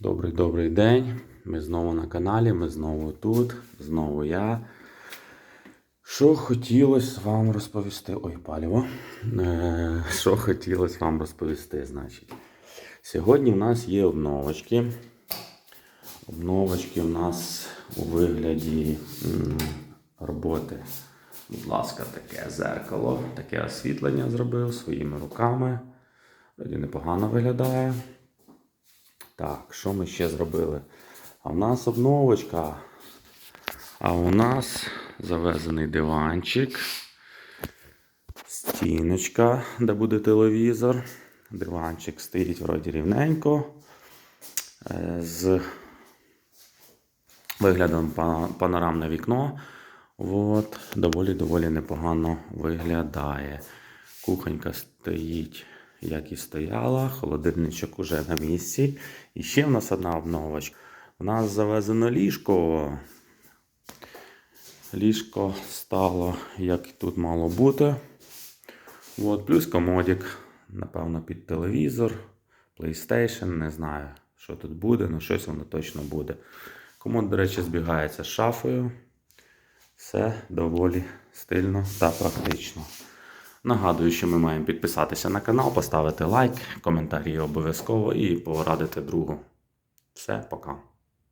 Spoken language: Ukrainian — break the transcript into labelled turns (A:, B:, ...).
A: Добрий добрий день. Ми знову на каналі, ми знову тут, знову я. Що хотілося вам розповісти. Ой, паліво. Е, Що хотілося вам розповісти, значить. Сьогодні в нас є обновочки. Обновочки в нас у вигляді роботи. Будь ласка, таке зеркало, таке освітлення зробив своїми руками. Вроді непогано виглядає. Так, що ми ще зробили? А в нас обновочка. А у нас завезений диванчик, стіночка, де буде телевізор. Диванчик стоїть вроді рівненько. е, З виглядом панорамне вікно. Доволі-доволі непогано виглядає. Кухонька стоїть, як і стояла, холодильничок уже на місці. І ще в нас одна обновочка. У нас завезено ліжко. Ліжко стало, як і тут мало бути. От, плюс комодик, напевно, під телевізор, PlayStation, не знаю, що тут буде, але щось воно точно буде. Комод, до речі, збігається з шафою. Все доволі стильно та практично. Нагадую, що ми маємо підписатися на канал, поставити лайк, коментарі обов'язково і порадити другу. Все, пока.